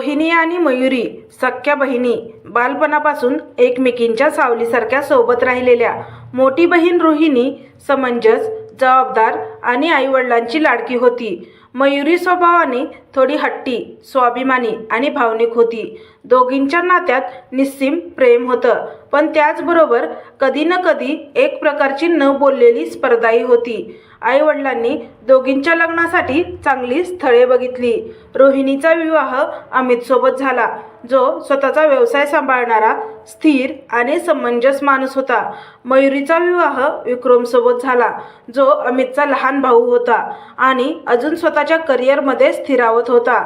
रोहिणी आणि मयुरी सख्या बहिणी बालपणापासून एकमेकींच्या सावलीसारख्या सोबत राहिलेल्या. मोठी बहीण रोहिणी समंजस जबाबदार आणि आईवडिलांची लाडकी होती. मयुरी स्वभावाने थोडी हट्टी स्वाभिमानी आणि भावनिक होती. दोघींच्या नात्यात निस्सीम प्रेम होतं पण त्याचबरोबर कधी न कधी एक प्रकारची न बोललेली स्पर्धाही होती. आईवडिलांनी दोघींच्या लग्नासाठी चांगली स्थळे बघितली. रोहिणीचा विवाह अमितसोबत झाला. जो स्वतःचा व्यवसाय सांभाळणारा स्थिर आणि समंजस माणूस होता. मयुरीचा विवाह विक्रमसोबत झाला जो अमितचा लहान भाऊ होता आणि अजून स्वतःच्या करिअरमध्ये स्थिरावत होता.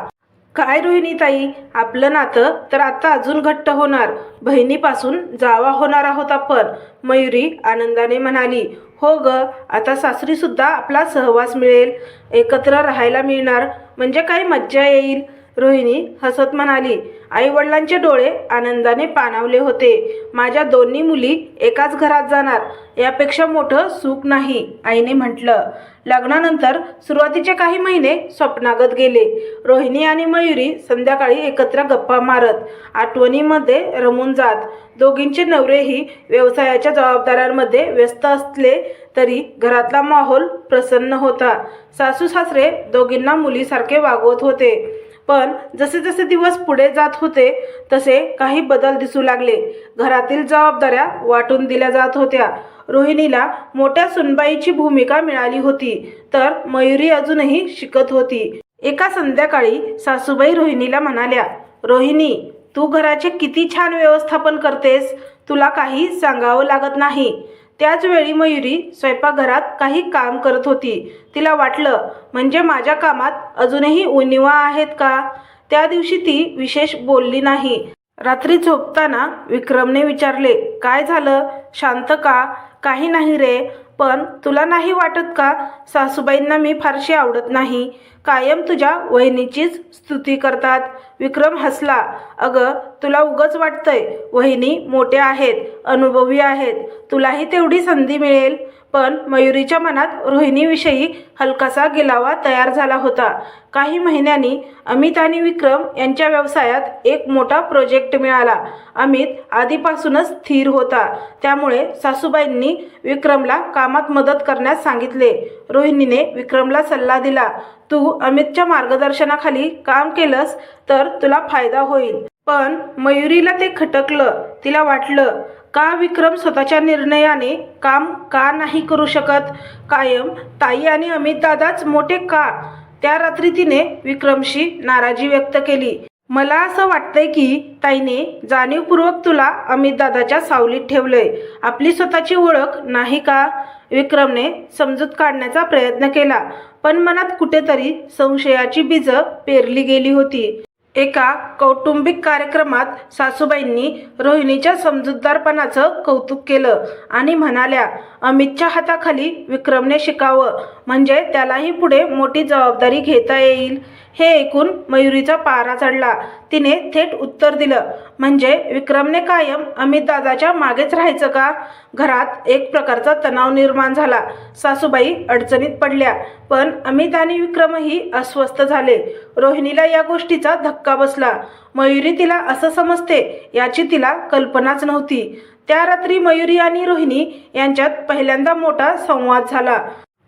काय रोहिणीताई आपलं नातं तर आता अजून घट्ट होणार. बहिणीपासून जावा होणार आहोत आपण मयुरी आनंदाने म्हणाली. हो ग आता सासरीसुद्धा आपला सहवास मिळेल. एकत्र राहायला मिळणार म्हणजे काही मज्जा येईल. रोहिणी हसत म्हणाली आईवडिलांचे डोळे आनंदाने पाणावले होते. माझ्या दोन्ही मुली एकाच घरात जाणार. यापेक्षा मोठं सुख नाही आईने म्हटलं. लग्नानंतर सुरुवातीचे काही महिने स्वप्नागत गेले. रोहिणी आणि मयुरी संध्याकाळी एकत्र गप्पा मारत आठवणीमध्ये रमून जात. दोघींचे नवरेही व्यवसायाच्या जबाबदाऱ्यांमध्ये व्यस्त असले तरी घरातला माहोल प्रसन्न होता. सासू सासरे दोघींना मुलीसारखे वागवत होते. पण जसे जसे दिवस पुढे जात होते तसे काही बदल दिसू लागले. घरातील जबाबदाऱ्या वाटून दिल्या जात होत्या. रोहिणीला मोठ्या सुनबाईची भूमिका मिळाली होती तर मयुरी अजूनही शिकत होती. एका संध्याकाळी सासूबाई रोहिणीला म्हणाल्या रोहिणी तू घराचे किती छान व्यवस्थापन करतेस. तुला काही सांगावं लागत नाही. त्याचवेळी मयुरी स्वयंपाकघरात काही काम करत होती. तिला वाटलं म्हणजे माझ्या कामात अजूनही उणिवा आहेत का? त्या दिवशी ती विशेष बोलली नाही. रात्री झोपताना विक्रमने विचारले काय झालं? शांत का? काही नाही रे. पण तुला नाही वाटत का? सासूबाईंना मी फारशी आवडत नाही. कायम तुझ्या वहिनीचीच स्तुती करतात. विक्रम हसला. अगं तुला उगच वाटतंय वहिनी मोठ्या आहेत अनुभवी आहेत. तुलाही तेवढी संधी मिळेल? पण मयुरीच्या मनात रोहिणीविषयी हलकासा गिलावा तयार झाला होता. काही महिन्यांनी अमित आणि विक्रम यांच्या व्यवसायात एक मोठा प्रोजेक्ट मिळाला. अमित आधीपासूनच स्थिर होता. त्यामुळे सासूबाईंनी विक्रमला कामात मदत करण्यास सांगितले. रोहिणीने विक्रमला सल्ला दिला तू अमितच्या मार्गदर्शनाखाली काम केलंस तर तुला फायदा होईल. पण मयुरीला ते खटकलं तिला वाटलं. का विक्रम स्वतःच्या निर्णयाने काम का नाही करू शकत? कायम ताई आणि अमितदादाच मोठे का? त्या रात्री तिने विक्रमशी नाराजी व्यक्त केली. मला असं वाटतंय की ताईने जाणीवपूर्वक तुला अमितदादाच्या सावलीत ठेवलंय. आपली स्वतःची ओळख नाही का? विक्रमने समजूत काढण्याचा प्रयत्न केला पण मनात कुठेतरी संशयाची बीजं पेरली गेली होती. एका कौटुंबिक कार्यक्रमात सासूबाईंनी रोहिणीच्या समजूतदारपणाचं कौतुक केलं आणि म्हणाल्या अमितच्या हाताखाली विक्रमने शिकावं म्हणजे त्यालाही पुढे मोठी जबाबदारी घेता येईल. हे ऐकून मयुरीचा पारा चढला. तिने थेट उत्तर दिलं म्हणजे विक्रमने कायम अमित दादाच्या मागेच राहायचं का? घरात एक प्रकारचा तणाव निर्माण झाला. सासूबाई अडचणीत पडल्या पण अमित आणि विक्रमही अस्वस्थ झाले. रोहिणीला या गोष्टीचा धक्का बसला. मयुरी तिला असं समजते याची तिला कल्पनाच नव्हती. त्या रात्री मयुरी आणि रोहिणी यांच्यात पहिल्यांदा मोठा संवाद झाला.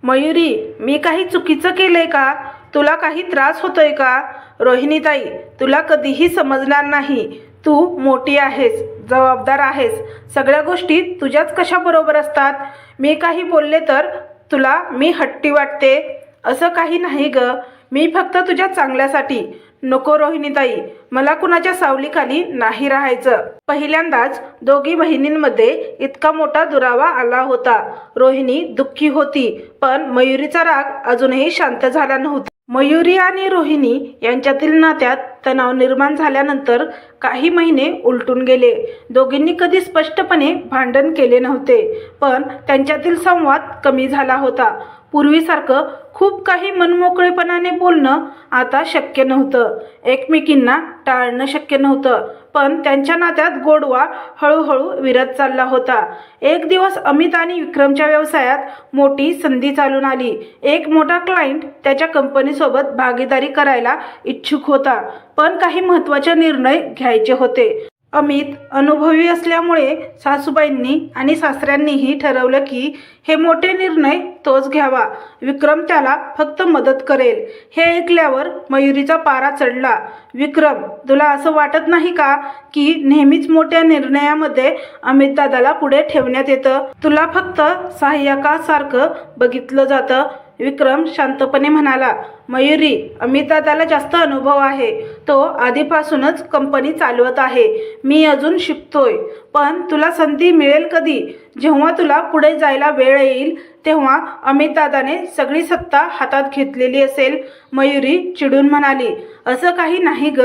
मयुरी मी काही चुकीचं केलंय का? तुला काही त्रास होतोय का? रोहिणीताई तुला कधीही समजणार नाही. तू मोठी आहेस जबाबदार आहेस. सगळ्या गोष्टी तुझ्याच कशाबरोबर असतात? मी काही बोलले तर तुला मी हट्टी वाटते? असं काही नाही ग. मी फक्त तुझ्या चांगल्यासाठी. नको रोहिणीताई मला कुणाच्या सावलीखाली नाही राहायचं. पहिल्यांदाच दोघी बहिणींमध्ये इतका मोठा दुरावा आला होता. रोहिणी दुःखी होती पण मयुरीचा राग अजूनही शांत झाला नव्हता. मयुरी आणि रोहिणी यांच्यातील नात्यात तणाव निर्माण झाल्यानंतर काही महिने उलटून गेले. दोघींनी कधी स्पष्टपणे भांडण केले नव्हते पण त्यांच्यातील संवाद कमी झाला होता. पूर्वीसारखं खूप काही मनमोकळेपणाने बोलणं आता शक्य नव्हतं. एकमेकींना टाळणं शक्य नव्हतं. पण त्यांच्या नात्यात गोडवा हळूहळू विरत चालला होता. एक दिवस अमित आणि विक्रमच्या व्यवसायात मोठी संधी चालून आली. एक मोठा क्लायंट त्याच्या कंपनीसोबत भागीदारी करायला इच्छुक होता. पण काही महत्त्वाचे निर्णय घ्यायचे होते. अमित अनुभवी असल्यामुळे सासूबाईंनी आणि सासऱ्यांनीही ठरवलं की हे मोठे निर्णय तोच घ्यावा. विक्रम त्याला फक्त मदत करेल. हे ऐकल्यावर मयुरीचा पारा चढला. विक्रम तुला असं वाटत नाही का की नेहमीच मोठ्या निर्णयामध्ये अमित दादाला पुढे ठेवण्यात येतं? तुला फक्त सहाय्यकासारखं बघितलं जातं. विक्रम शांतपणे म्हणाला मयुरी अमितदादाला जास्त अनुभव आहे. तो आधीपासूनच कंपनी चालवत आहे. मी अजून शिकतोय. पण तुला संधी मिळेल कधी? जेव्हा तुला पुढे जायला वेळ येईल तेव्हा अमितदादाने सगळी सत्ता हातात घेतलेली असेल मयुरी चिडून म्हणाली. असं काही नाही ग.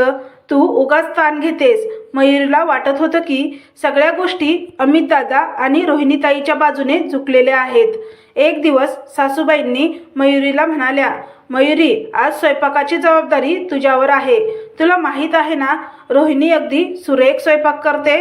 तू उगाच ताण घेतेस. मयुरीला वाटत होतं की सगळ्या गोष्टी अमितदादा आणि रोहिणीताईच्या बाजूने झुकलेल्या आहेत. एक दिवस सासूबाईंनी मयुरीला म्हणाल्या मयुरी आज स्वयंपाकाची जबाबदारी तुझ्यावर आहे. तुला माहीत आहे ना रोहिणी अगदी सुरेख स्वयंपाक करते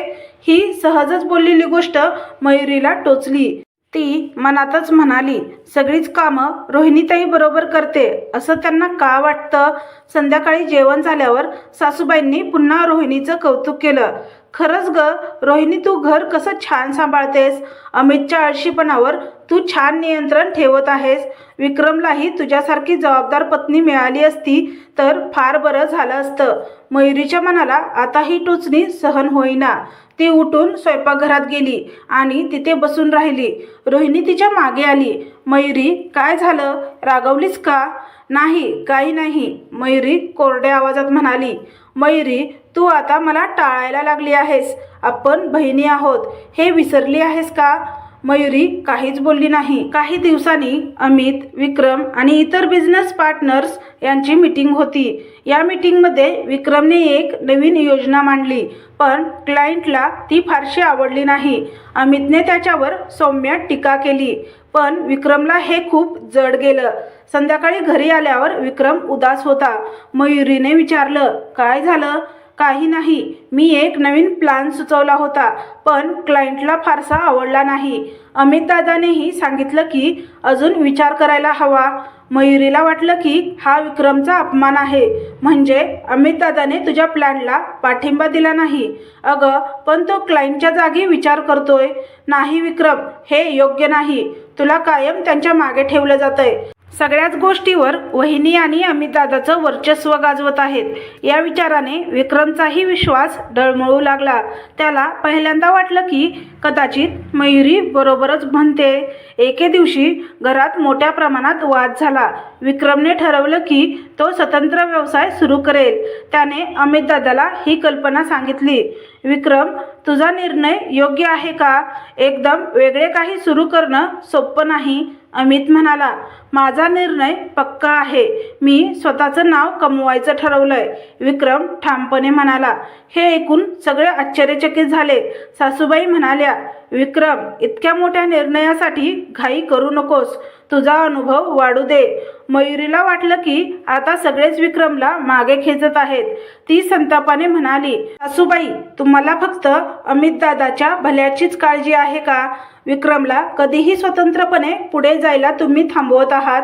ही सहजच बोललेली गोष्ट मयुरीला टोचली. ती मनातच म्हणाली सगळीच कामं रोहिणीताई बरोबर करते. असं त्यांना का वाटतं? संध्याकाळी जेवण झाल्यावर सासूबाईंनी पुन्हा रोहिणीचं कौतुक केलं. खरंच ग रोहिणी तू घर कसं छान सांभाळतेस? अमितच्या आळशीपणावर तू छान नियंत्रण ठेवत आहेस. विक्रमलाही तुझ्यासारखी जबाबदार पत्नी मिळाली असती तर फार बरं झालं असतं. मयुरीच्या मनाला आता ही टोचणी सहन होईना. ती उठून स्वयंपाकघरात गेली आणि तिथे बसून राहिली. रोहिणी तिच्यामागे आली. मयुरी काय झालं? रागवलीस का? नाही काही नाही मयुरी कोरड्या आवाजात म्हणाली. मयुरी तू आता मला टाळायला लागली आहेस. आपण बहिणी आहोत. हे विसरली आहेस का? मयुरी काहीच बोलली नाही. काही दिवसांनी अमित विक्रम आणि इतर बिझनेस पार्टनर्स यांची मीटिंग होती. या मीटिंगमध्ये विक्रमने एक नवीन योजना मांडली पण क्लायंटला ती फारशी आवडली नाही. अमितने त्याच्यावर सौम्य टीका केली पण विक्रमला हे खूप जड गेलं. संध्याकाळी घरी आल्यावर विक्रम उदास होता. मयुरीने विचारलं काय झालं? काही नाही. मी एक नवीन प्लॅन सुचवला होता पण क्लायंटला फारसा आवडला नाही. अमित दादानेही सांगितलं की अजून विचार करायला हवा. मयुरीला वाटलं की हा विक्रमचा अपमान आहे. म्हणजे अमित दादाने तुझ्या प्लॅनला पाठिंबा दिला नाही. अगं पण तो क्लायंटच्या जागी विचार करतोय. नाही विक्रम हे योग्य नाही. तुला कायम त्यांच्या मागे ठेवलं जातंय. सगळ्याच गोष्टीवर वहिनी आणि अमितदादाचं वर्चस्व गाजवत आहेत. या विचाराने विक्रमचाही विश्वास डळमळू लागला. त्याला पहिल्यांदा वाटलं की कदाचित मयुरी बरोबरच म्हणते. एके दिवशी घरात मोठ्या प्रमाणात वाद झाला. विक्रमने ठरवलं की तो स्वतंत्र व्यवसाय सुरू करेल. त्याने अमितदादाला ही कल्पना सांगितली. विक्रम तुझा निर्णय योग्य आहे का? एकदम वेगळे काही सुरू करणं सोपं नाही. अमित म्हणाला माझा निर्णय पक्का आहे. मी स्वतःचं नाव कमवायचं ठरवलंय. विक्रम ठामपणे म्हणाला हे ऐकून सगळे आश्चर्यचकित झाले. सासूबाई म्हणाल्या विक्रम इतक्या मोठ्या निर्णयासाठी घाई करू नकोस. तुझा अनुभव वाढू दे. मयुरीला वाटलं की आता सगळेच विक्रमला मागे खेचत आहेत. ती संतापाने म्हणाली सासूबाई तुम्हाला फक्त अमितदादाच्या भल्याचीच काळजी आहे का? विक्रमला कधीही स्वतंत्रपणे पुढे जायला तुम्ही थांबवत आहात.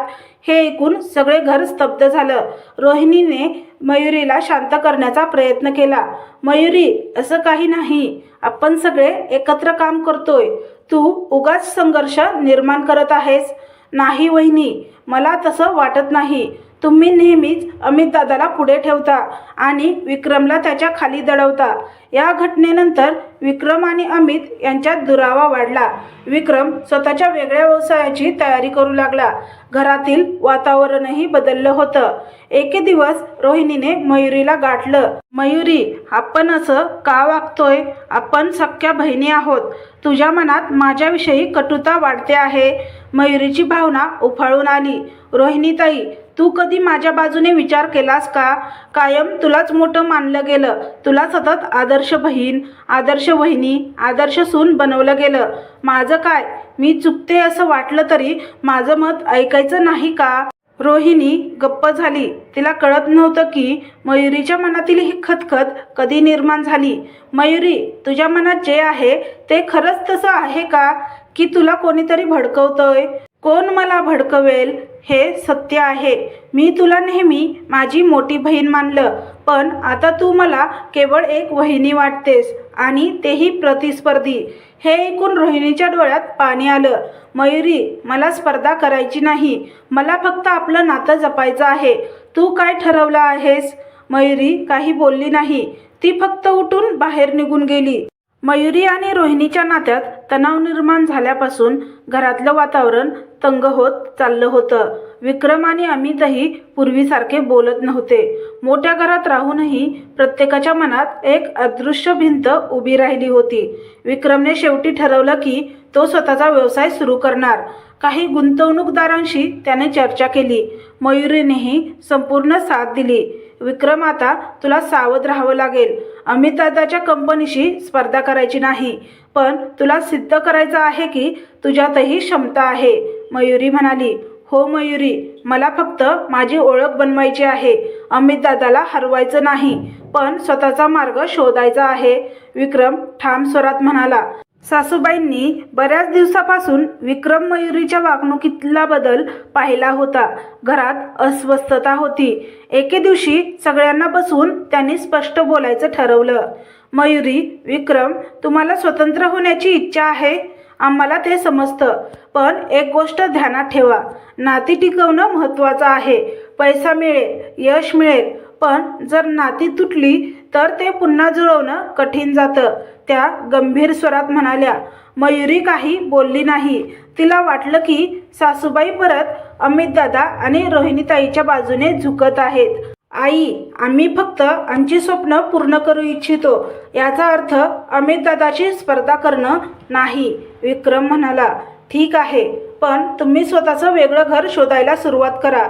हे ऐकून सगळे घर स्तब्ध झालं. रोहिणीने मयुरीला शांत करण्याचा प्रयत्न केला. मयुरी असं काही नाही. आपण सगळे एकत्र काम करतोय. तू उगाच संघर्ष निर्माण करत आहेस. नाही वहिनी मला तसं वाटत नाही. तुम्ही नेहमीच अमितदादाला पुढे ठेवता आणि विक्रमला त्याच्याखाली दडवता. या घटनेनंतर विक्रम आणि अमित यांच्यात दुरावा वाढला. विक्रम स्वतःच्या वेगळ्या व्यवसायाची तयारी करू लागला. घरातील वातावरणही बदललं होतं. एके दिवस रोहिणीने मयुरीला गाठलं. मयुरी आपण असं का वागतोय? आपण सख्या बहिणी आहोत. तुझ्या मनात माझ्याविषयी कटुता वाढते आहे. मयुरीची भावना उफाळून आली. रोहिणीताई तू कधी माझ्या बाजूने विचार केलास का? कायम तुलाच मोठं मानलं गेलं. तुला सतत आदर्श बहीण आदर्श वहिनी आदर्श सून बनवलं गेलं. माझं काय? मी चुकते असं वाटलं तरी माझं मत ऐकायचं नाही का? रोहिणी गप्प झाली. तिला कळत नव्हतं की मयुरीच्या मनातील ही खतखत कधी निर्माण झाली. मयुरी तुझ्या मनात जे आहे ते खरंच तसं आहे का? की तुला कोणीतरी भडकवतंय? कोण मला भडकवेल? हे सत्य आहे. मी तुला नेहमी माझी मोठी बहीण मानलं पण आता तू मला केवळ एक वहिनी वाटतेस आणि तेही प्रतिस्पर्धी. हे ऐकून रोहिणीच्या डोळ्यात पाणी आलं. मयुरी मला स्पर्धा करायची नाही. मला फक्त आपलं नातं जपायचं आहे. तू काय ठरवलं आहेस? मयुरी काही बोलली नाही. ती फक्त उठून बाहेर निघून गेली. मयुरी आणि रोहिणीच्या नात्यात तणाव निर्माण झाल्यापासून घरातलं वातावरण तंग होत चाललं होतं. विक्रम आणि अमितही पूर्वीसारखे बोलत नव्हते. मोठ्या घरात राहूनही प्रत्येकाच्या मनात एक अदृश्य भिंत उभी राहिली होती. विक्रमने शेवटी ठरवलं की तो स्वतःचा व्यवसाय सुरू करणार. काही गुंतवणूकदारांशी त्याने चर्चा केली. मयुरीनेही संपूर्ण साथ दिली. विक्रम आता तुला सावध राहावं लागेल. अमितादाच्या कंपनीशी स्पर्धा करायची नाही पण तुला सिद्ध करायचं आहे की तुझ्यातही क्षमता आहे मयुरी म्हणाली. हो मयुरी मला फक्त माझी ओळख बनवायची आहे. अमितदादाला हरवायचं नाही पण स्वतःचा मार्ग शोधायचा आहे. विक्रम ठाम स्वरात म्हणाला. सासूबाईंनी बऱ्याच दिवसापासून विक्रम मयुरीच्या वागणुकीतला बदल पाहिला होता. घरात अस्वस्थता होती. एके दिवशी सगळ्यांना बसून त्यांनी स्पष्ट बोलायचं ठरवलं. मयुरी विक्रम तुम्हाला स्वतंत्र होण्याची इच्छा आहे? आम्हाला ते समजतं. पण एक गोष्ट ध्यानात ठेवा. नाती टिकवणं महत्त्वाचं आहे. पैसा मिळेल यश मिळेल. पण जर नाती तुटली तर ते पुन्हा जुळवणं कठीण जातं. त्या गंभीर स्वरात म्हणाल्या मयुरी काही बोलली नाही. तिला वाटलं की सासूबाई परत अमितदादा आणि रोहिणीताईच्या बाजूने झुकत आहेत. आई आम्ही फक्त आमची स्वप्न पूर्ण करू इच्छितो. याचा अर्थ अमितदादाची स्पर्धा करणं नाही विक्रम म्हणाला. ठीक आहे पण तुम्ही स्वतःचं वेगळं घर शोधायला सुरुवात करा.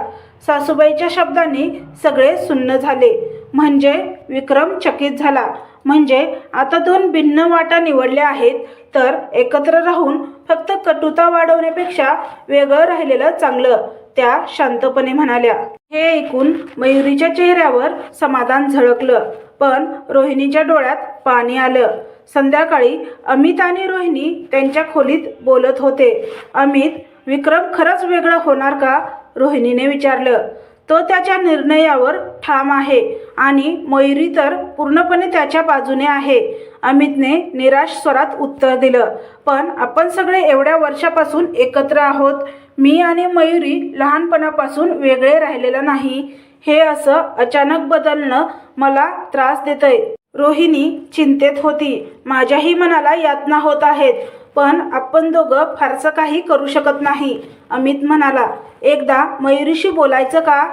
सासूबाईच्या शब्दांनी सगळे सुन्न झाले. म्हणजे विक्रम चकित झाला. म्हणजे आता दोन भिन्न वाटा निवडल्या आहेत तर एकत्र राहून फक्त कटुता वाढवण्यापेक्षा वेगळं राहिलेलं चांगलं त्या शांतपणे म्हणाल्या. हे ऐकून मयुरीच्या चेहऱ्यावर समाधान झळकलं पण रोहिणीच्या डोळ्यात पाणी आलं. संध्याकाळी अमित आणि रोहिणी त्यांच्या खोलीत बोलत होते. अमित विक्रम खरंच वेगळं होणार का? रोहिणीने विचारलं. तो त्याच्या निर्णयावर ठाम आहे आणि मयुरी तर पूर्णपणे त्याच्या बाजूने आहे. अमितने निराश स्वरात उत्तर दिलं पण आपण सगळे एवढ्या वर्षापासून एकत्र आहोत. मी आणि मयुरी लहानपणापासून वेगळे राहिलेलं नाही. हे असं अचानक बदलणं मला त्रास देतंय. रोहिणी चिंतेत होती. माझ्याही मनाला यातना होत आहेत. पण आपण दोघं फारसं काही करू शकत नाही. अमित म्हणाला एकदा मयुरीशी बोलायचं का?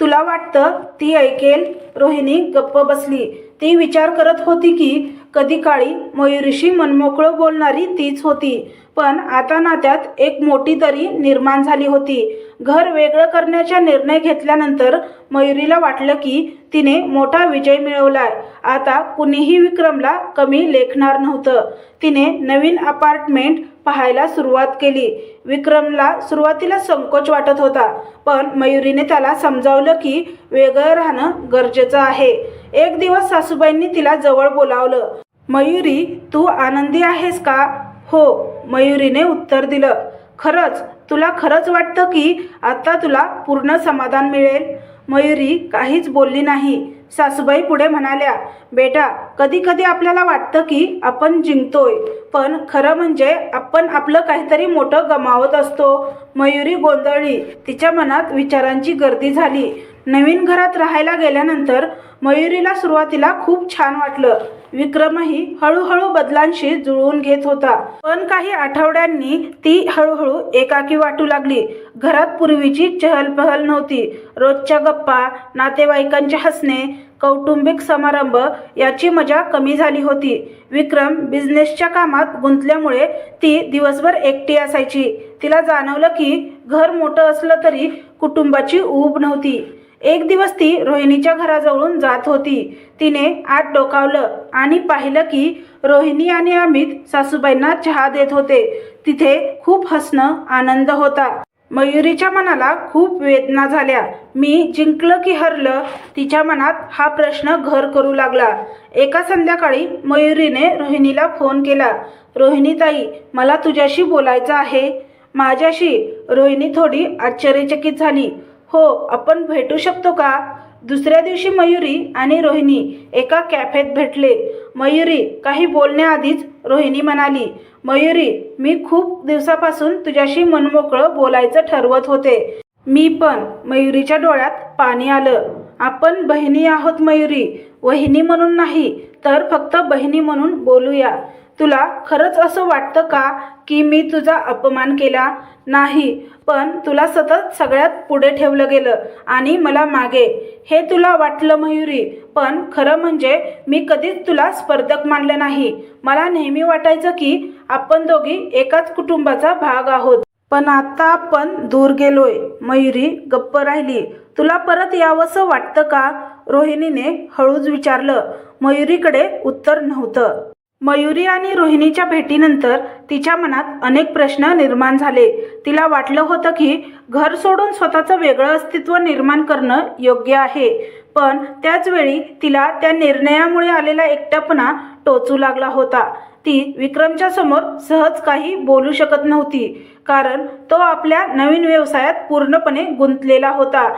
तुला वाटतं ती ऐकेल? रोहिणी गप्प बसली. ती विचार करत होती की कधी काळी मयुरीशी मनमोकळं बोलणारी तीच होती पण आता नात्यात एक मोठी दरी निर्माण झाली होती. घर वेगळं करण्याचा निर्णय घेतल्यानंतर मयुरीला वाटलं की तिने मोठा विजय मिळवलाय. आता कुणीही विक्रमला कमी लेखणार नव्हतं. तिने नवीन अपार्टमेंट पाहायला सुरुवात केली. विक्रमला सुरुवातीला संकोच वाटत होता पण मयुरीने त्याला समजावलं की वेगळं राहणं गरजेचं आहे. एक दिवस सासूबाईंनी तिला जवळ बोलावलं मयुरी तू आनंदी आहेस का? हो मयुरीने उत्तर दिलं. खरंच तुला खरंच वाटतं की आता तुला पूर्ण समाधान मिळेल? मयुरी काहीच बोलली नाही. सासूबाई पुढे म्हणाल्या बेटा कधी कधी आपल्याला वाटतं की आपण जिंकतोय पण खरं म्हणजे आपण आपलं काहीतरी मोठं गमावत असतो. मयुरी गोंधळली. तिच्या मनात विचारांची गर्दी झाली. नवीन घरात राहायला गेल्यानंतर मयुरीला सुरुवातीला खूप छान वाटलं. विक्रमही हळूहळू बदलांशी जुळवून घेत होता. पण काही आठवड्यांनी ती हळूहळू एकाकी वाटू लागली. घरात पूर्वीची चहलपहल नव्हती. रोजच्या गप्पा नातेवाईकांचे हसणे कौटुंबिक समारंभ याची मजा कमी झाली होती. विक्रम बिझनेसच्या कामात गुंतल्यामुळे ती दिवसभर एकटी असायची. तिला जाणवलं की घर मोठं असलं तरी कुटुंबाची ऊब नव्हती. एक दिवस ती रोहिणीच्या घराजवळून जात होती. तिने आत डोकावलं आणि पाहिलं की रोहिणी आणि अमित सासूबाईंना चहा देत होते. तिथे खूप हसणं आनंद होता. मयुरीच्या मनाला खूप वेदना झाल्या. मी जिंकलं की हरलं तिच्या मनात हा प्रश्न घर करू लागला. एका संध्याकाळी मयुरीने रोहिणीला फोन केला. रोहिणीताई मला तुझ्याशी बोलायचं आहे. माझ्याशी. रोहिणी थोडी आश्चर्यचकित झाली. हो आपण भेटू शकतो का? दुसऱ्या दिवशी मयुरी आणि रोहिणी एका कॅफेत भेटले. मयुरी काही बोलण्याआधीच रोहिणी म्हणाली मयुरी मी खूप दिवसापासून तुझ्याशी मनमोकळं बोलायचं ठरवत होते. मी पण मयुरीच्या डोळ्यात पाणी आलं. आपण बहिणी आहोत मयुरी. वहिनी म्हणून नाही तर फक्त बहिणी म्हणून बोलूया. तुला खरंच असं वाटतं का की मी तुझा अपमान केला? नाही पण तुला सतत सगळ्यात पुढे ठेवलं गेलं आणि मला मागे. हे तुला वाटलं मयुरी पण खरं म्हणजे मी कधीच तुला स्पर्धक मानलं नाही. मला नेहमी वाटायचं की आपण दोघी एकाच कुटुंबाचा भाग आहोत. पण आता आपण दूर गेलोय. मयुरी गप्प राहिली. तुला परत यावंसं वाटतं का? रोहिणीने हळूच विचारलं. मयुरीकडे उत्तर नव्हतं. मयुरी आणि रोहिणीच्या भेटीनंतर तिच्या मनात अनेक प्रश्न निर्माण झाले. तिला वाटलं होतं की घर सोडून स्वतःचं वेगळं अस्तित्व निर्माण करणं योग्य आहे. पण त्याचवेळी तिला त्या निर्णयामुळे आलेला एकटपणा टोचू लागला होता. ती विक्रमच्या समोर सहज काही बोलू शकत नव्हती कारण तो आपल्या नवीन व्यवसायात पूर्णपणे गुंतलेला होता.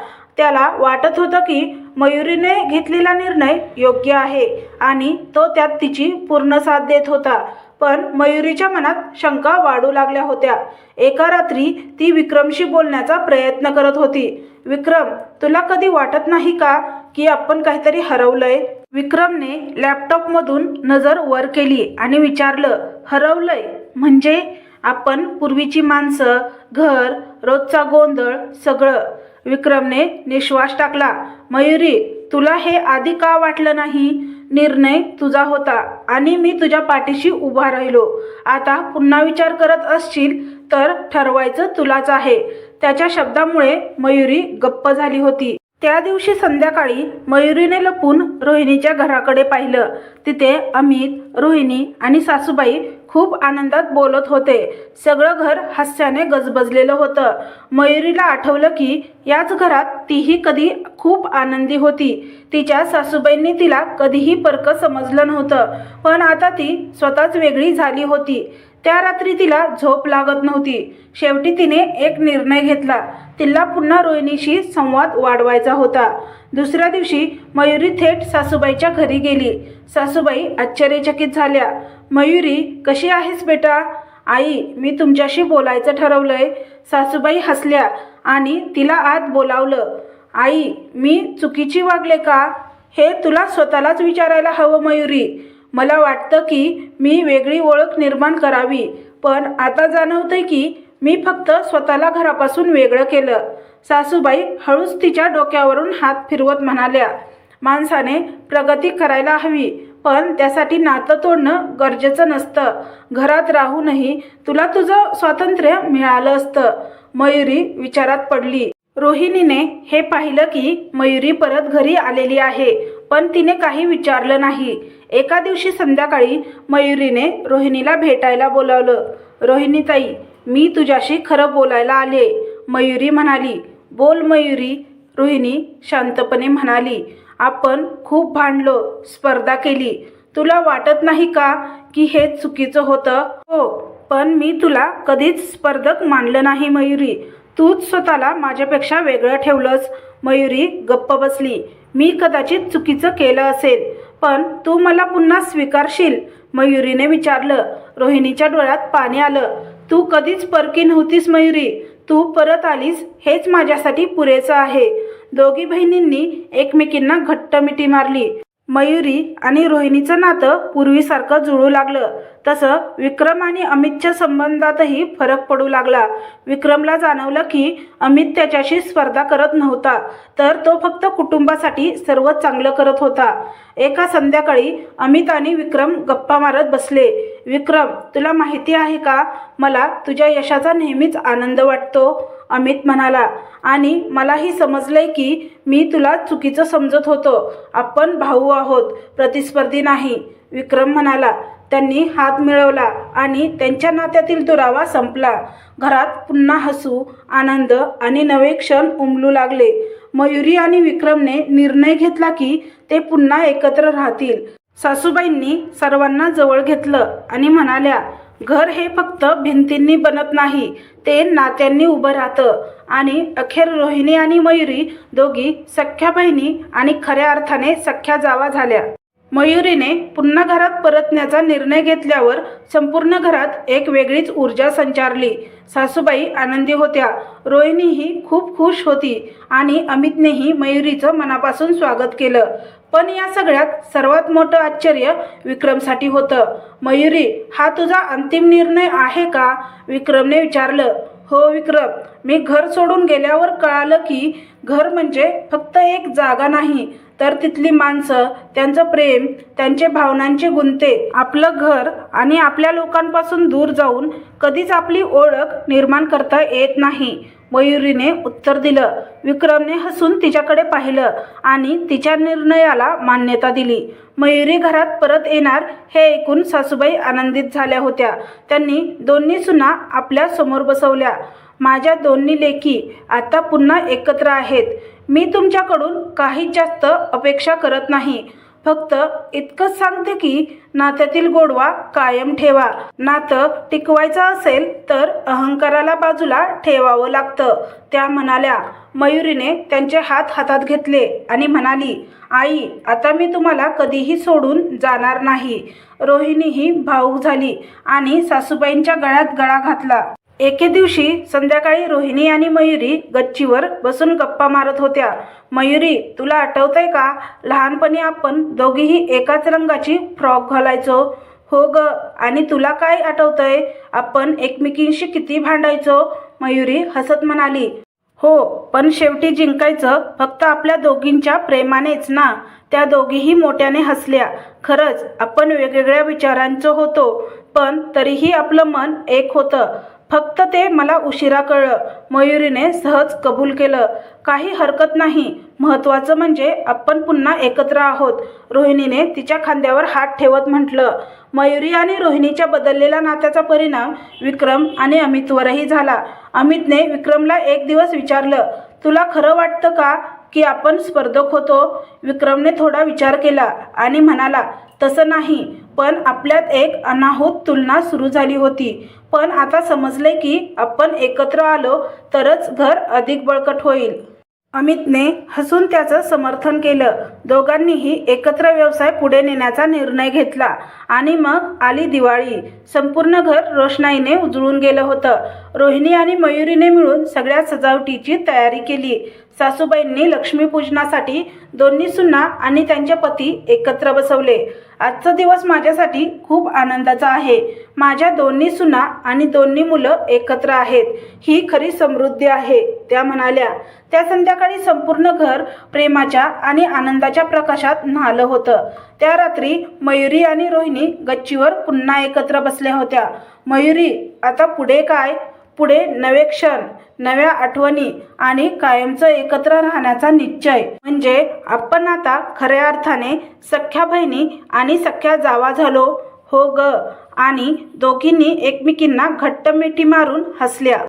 त्याला वाटत होतं की मयुरीने घेतलेला निर्णय योग्य आहे आणि तो त्यात तिची पूर्ण साथ देत होता. पण मयुरीच्या मनात शंका वाढू लागल्या होत्या. एका रात्री ती विक्रमशी बोलण्याचा प्रयत्न करत होती. विक्रम तुला कधी वाटत नाही का की आपण काहीतरी हरवलंय? विक्रमने लॅपटॉपमधून नजर वर केली आणि विचारलं हरवलंय? म्हणजे? आपण पूर्वीची माणसं घर रोजचा गोंधळ सगळं विक्रमने निश्वास टाकला मयुरी तुला हे आधी का वाटलं नाही? निर्णय तुझा होता आणि मी तुझ्या पाठीशी उभा राहिलो. आता पुन्हा विचार करत असशील तर ठरवायचं तुलाच आहे. त्याच्या शब्दामुळे मयुरी गप्प झाली होती. त्या दिवशी संध्याकाळी मयुरीने लपून रोहिणीच्या घराकडे पाहिलं. तिथे अमित रोहिणी आणि सासूबाई खूप आनंदात बोलत होते. सगळं घर हास्याने गजबजलेलं होतं. मयुरीला आठवलं की याच घरात तीही कधी खूप आनंदी होती. तिच्या सासूबाईंनी तिला कधीही परक समजलं नव्हतं. पण आता ती स्वतःच वेगळी झाली होती. त्या रात्री तिला झोप लागत नव्हती. शेवटी तिने एक निर्णय घेतला. तिला पुन्हा रोहिणीशी संवाद वाढवायचा होता. दुसऱ्या दिवशी मयुरी थेट सासूबाईच्या घरी गेली. सासूबाई आश्चर्यचकित झाल्या. मयुरी कशी आहेस बेटा? आई मी तुमच्याशी बोलायचं ठरवलंय. सासूबाई हसल्या आणि तिला आत बोलावलं. आई मी चुकीची वागले का? हे तुला स्वतःलाच विचारायला हवं मयुरी. मला वाटतं की मी वेगळी ओळख निर्माण करावी. पण आता जाणवतंय की मी फक्त स्वतःला घरापासून वेगळं केलं. सासूबाई हळूच तिच्या डोक्यावरून हात फिरवत म्हणाल्या माणसाने प्रगती करायला हवी. पण त्यासाठी नातं तोडणं गरजेचं नसतं. घरात राहूनही तुला तुझं स्वातंत्र्य मिळालं असतं. मयुरी विचारात पडली. रोहिणीने हे पाहिलं की मयुरी परत घरी आलेली आहे पण तिने काही विचारलं नाही. एका दिवशी संध्याकाळी मयुरीने रोहिणीला भेटायला बोलावलं. रोहिणीताई मी तुझ्याशी खरं बोलायला आले. मयुरी म्हणाली बोल मयुरी. रोहिणी शांतपणे म्हणाली आपण खूप भांडलो स्पर्धा केली. तुला वाटत नाही का की हे चुकीचं होतं? हो पण मी तुला कधीच स्पर्धक मानलं नाही मयुरी. तूच स्वतःला माझ्यापेक्षा वेगळं ठेवलंस. मयुरी गप्प बसली. मी कदाचित चुकीचं केलं असेल पण तू मला पुन्हा स्वीकारशील मयुरीने विचारलं. रोहिणीच्या डोळ्यात पाणी आलं. तू कधीच परकी नव्हतीस मयुरी. तू परत आलीस हेच माझ्यासाठी पुरेसं आहे. दोघी बहिणींनी एकमेकींना घट्ट मिठी मारली. मयुरी आणि रोहिणीचं नातं पूर्वीसारखं जुळू लागलं. तसं विक्रम आणि अमितच्या संबंधातही फरक पडू लागला. विक्रमला जाणवलं की अमित त्याच्याशी स्पर्धा करत नव्हता तर तो फक्त कुटुंबासाठी सर्व चांगलं करत होता. एका संध्याकाळी अमित आणि विक्रम गप्पा मारत बसले. विक्रम तुला माहिती आहे का? मला तुझ्या यशाचा नेहमीच आनंद वाटतो. अमित म्हणाला आणि मलाही समजलंय की मी तुला चुकीचं समजत होतो. आपण भाऊ आहोत प्रतिस्पर्धी नाही. विक्रम म्हणाला त्यांनी हात मिळवला आणि त्यांच्या नात्यातील दुरावा संपला. घरात पुन्हा हसू आनंद आणि नवे क्षण उमलू लागले. मयुरी आणि विक्रमने निर्णय घेतला की ते पुन्हा एकत्र राहतील. सासूबाईंनी सर्वांना जवळ घेतलं आणि म्हणाल्या घर हे फक्त भिंतींनी बनत नाही ते नात्यांनी उभं राहतं. आणि अखेर रोहिणी आणि मयुरी दोघी सख्या बहिणी आणि खऱ्या अर्थाने सख्या जावा झाल्या. मयुरीने पुन्हा घरात परतण्याचा निर्णय घेतल्यावर संपूर्ण घरात एक वेगळीच ऊर्जा संचारली. सासूबाई आनंदी होत्या. रोहिणीही खूप खुश होती आणि अमितनेही मयुरीचं मनापासून स्वागत केलं. पण या सगळ्यात सर्वात मोठं आश्चर्य विक्रमसाठी होतं. मयुरी हा तुझा अंतिम निर्णय आहे का? विक्रमने विचारलं. हो विक्रम मी घर सोडून गेल्यावर कळालं की घर म्हणजे फक्त एक जागा नाही तर तिथली माणसं त्यांचं प्रेम त्यांचे भावनांचे गुंते आपलं घर आणि आपल्या लोकांपासून दूर जाऊन कधीच आपली ओळख निर्माण करता येत नाही. मयुरीने उत्तर दिलं. विक्रमने हसून तिच्याकडे पाहिलं आणि तिच्या निर्णयाला मान्यता दिली. मयुरी घरात परत येणार हे ऐकून सासूबाई आनंदित झाल्या होत्या. त्यांनी दोन्ही सुना आपल्यासमोर बसवल्या. माझ्या दोन्ही लेखी आता पुन्हा एकत्र आहेत. मी तुमच्याकडून काही जास्त अपेक्षा करत नाही. फक्त इतकंच सांगते की नात्यातील गोडवा कायम ठेवा. नातं टिकवायचं असेल तर अहंकाराला बाजूला ठेवावं लागतं. त्या म्हणाल्या मयुरीने त्यांचे हात हातात घेतले आणि म्हणाली आई आता मी तुम्हाला कधीही सोडून जाणार नाही. रोहिणीही भाऊक झाली आणि सासूबाईंच्या गळ्यात गळा घातला. एके दिवशी संध्याकाळी रोहिणी आणि मयुरी गच्चीवर बसून गप्पा मारत होत्या. मयुरी तुला आठवतंय का? लहानपणी आपण दोघीही एकाच रंगाची फ्रॉक घालायचो. हो ग आणि तुला काय आठवतंय? आपण एकमेकींशी किती भांडायचो? मयुरी हसत म्हणाली. हो पण शेवटी जिंकायचं फक्त आपल्या दोघींच्या प्रेमानेच ना? त्या दोघीही मोठ्याने हसल्या. खरंच आपण वेगवेगळ्या विचारांचं होतो पण तरीही आपलं मन एक होतं. फक्त ते मला उशिरा कळलं. मयुरीने सहज कबूल केलं. काही हरकत नाही. महत्त्वाचं म्हणजे आपण पुन्हा एकत्र आहोत. रोहिणीने तिच्या खांद्यावर हात ठेवत म्हटलं. मयुरी आणि रोहिणीच्या बदललेल्या नात्याचा परिणाम विक्रम आणि अमितवरही झाला. अमितने विक्रमला एक दिवस विचारलं तुला खरं वाटतं का की आपण स्पर्धक होतो? विक्रमने थोडा विचार केला आणि म्हणाला तसं नाही. पण आपल्यात एक अनाहूत तुलना सुरू झाली होती. पण आता समजले की आपण एकत्र आलो तरच घर अधिक बळकट होईल. अमितने हसून त्याचं समर्थन केलं. दोघांनीही एकत्र व्यवसाय पुढे नेण्याचा निर्णय घेतला. आणि मग आली दिवाळी. संपूर्ण घर रोषणाईने उजळून गेलं होतं. रोहिणी आणि मयुरीने मिळून सगळ्या सजावटीची तयारी केली. सासूबाईंनी लक्ष्मीपूजनासाठी दोन्ही सुन्ना आणि त्यांचे पती एकत्र बसवले. आजचा दिवस माझ्यासाठी खूप आनंदाचा आहे. माझ्या दोन्ही सुना आणि दोन्ही मुलं एकत्र आहेत. ही खरी समृद्धी आहे त्या म्हणाल्या. त्या संध्याकाळी संपूर्ण घर प्रेमाच्या आणि आनंदाच्या प्रकाशात न्हालं होतं. त्या रात्री मयुरी आणि रोहिणी गच्चीवर पुन्हा एकत्र बसल्या होत्या. मयुरी आता पुढे काय? पुढे नवे क्षण नव्या आठवणी आणि कायमचं एकत्र राहण्याचा निश्चय. म्हणजे आपण आता खऱ्या अर्थाने सख्या बहिणी आणि सख्या जावा झालो हो ग. आणि दोघींनी एकमेकींना घट्ट मिठी मारून हसल्या.